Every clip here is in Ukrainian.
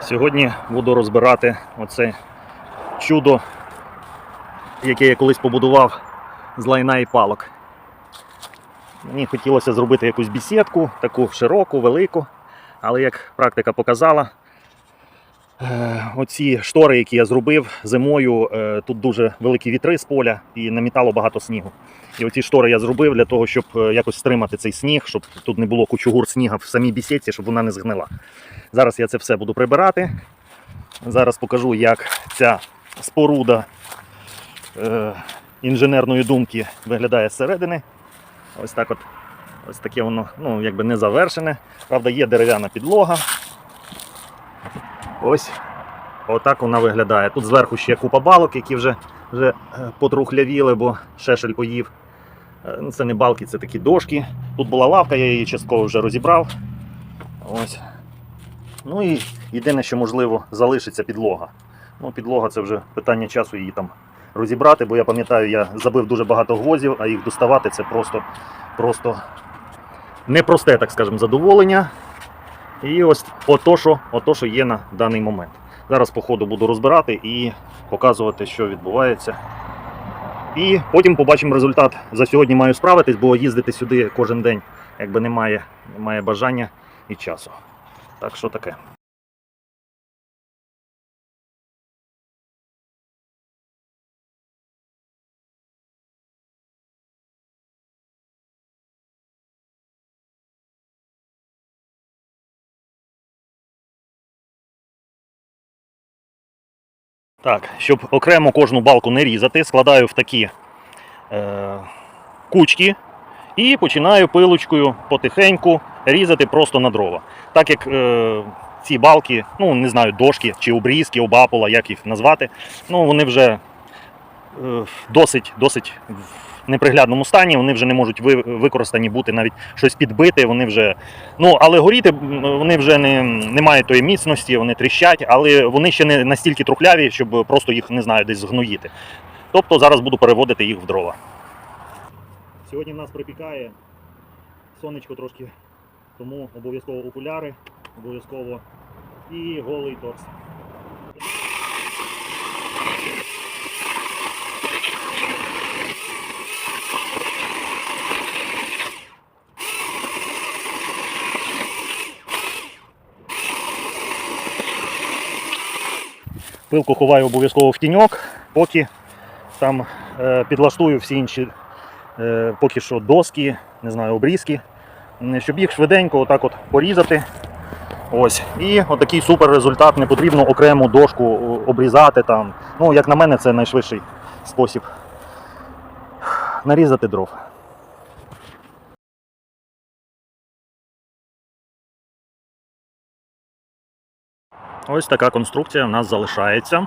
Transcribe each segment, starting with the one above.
Сьогодні буду розбирати оце чудо, яке я колись побудував з лайна і палок. Мені хотілося зробити якусь бісідку, таку широку, велику, але як практика показала, оці штори, які я зробив зимою, е, тут дуже великі вітри з поля і намітало багато снігу. І оці штори я зробив для того, щоб е, якось стримати цей сніг, щоб тут не було кучугур сніга в самій бісідці, щоб вона не згнила. Зараз я це все буду прибирати. Зараз покажу, як ця споруда е, інженерної думки виглядає зсередини. Ось так от. Ось таке воно ну, якби не завершене. Правда, є дерев'яна підлога. Ось отак вона виглядає. Тут зверху ще купа балок, які вже, вже е, потрухлявіли, бо шешель поїв. Е, ну, Це не балки, це такі дошки. Тут була лавка, я її частково вже розібрав. Ось. Ну і єдине, що можливо, залишиться підлога. Ну, підлога це вже питання часу її там розібрати, бо я пам'ятаю, я забив дуже багато гвоздів, а їх доставати це просто, просто непросте, так скажемо, задоволення. І ось ото що, ото, що є на даний момент. Зараз по ходу буду розбирати і показувати, що відбувається. І потім побачимо результат. За сьогодні маю справитись, бо їздити сюди кожен день якби немає, немає бажання і часу. Так що таке. Так, щоб окремо кожну балку не різати, складаю в такі е, кучки і починаю пилочкою потихеньку різати просто на дрова. Так як е, ці балки, ну не знаю, дошки чи обрізки, обапола, як їх назвати, ну вони вже е, досить, досить неприглядному стані, вони вже не можуть ви- використані бути навіть щось підбити, вони вже. Ну, але горіти вони вже не, не мають тої міцності, вони тріщать, але вони ще не настільки трухляві, щоб просто їх не знаю, десь згноїти. Тобто зараз буду переводити їх в дрова. Сьогодні в нас припікає сонечко трошки, тому обов'язково окуляри, обов'язково і голий торс. Пилку ховаю обов'язково в тіньок, поки там е, підлаштую всі інші е, поки що доски, не знаю, обрізки, щоб їх швиденько отак от порізати. Ось. І отакий супер результат. Не потрібно окрему дошку обрізати там. Ну, як на мене, це найшвидший спосіб нарізати дров. Ось така конструкція в нас залишається.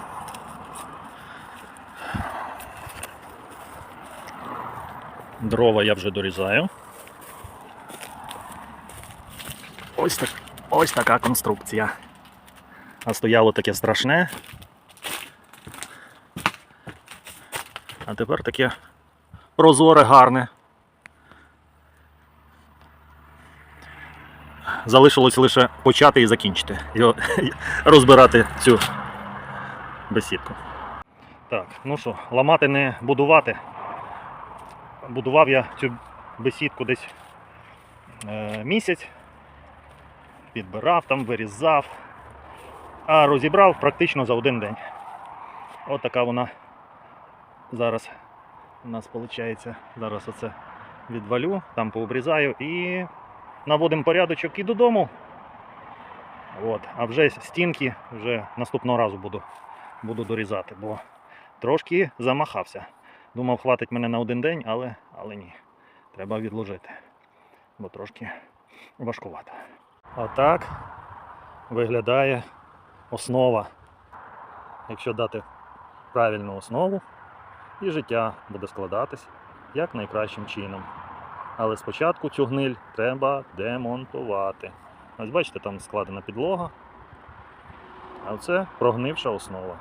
Дрова я вже дорізаю. Ось, так, ось така конструкція. А стояло таке страшне. А тепер таке прозоре, гарне. Залишилось лише почати і закінчити. Його, розбирати цю бесідку. Так, ну що, ламати не будувати. Будував я цю бесідку десь е, місяць. Підбирав там, вирізав, а розібрав практично за один день. От така вона зараз у нас виходить. Зараз оце відвалю, там пообрізаю і наводимо порядочок і додому. От. А вже стінки вже наступного разу буду, буду дорізати, бо трошки замахався. Думав, хватить мене на один день, але, але ні. Треба відложити. Бо трошки важкувато. Отак виглядає основа. Якщо дати правильну основу, і життя буде складатись як найкращим чином. Але спочатку цю гниль треба демонтувати. Ось бачите, там складена підлога, а це прогнивша основа.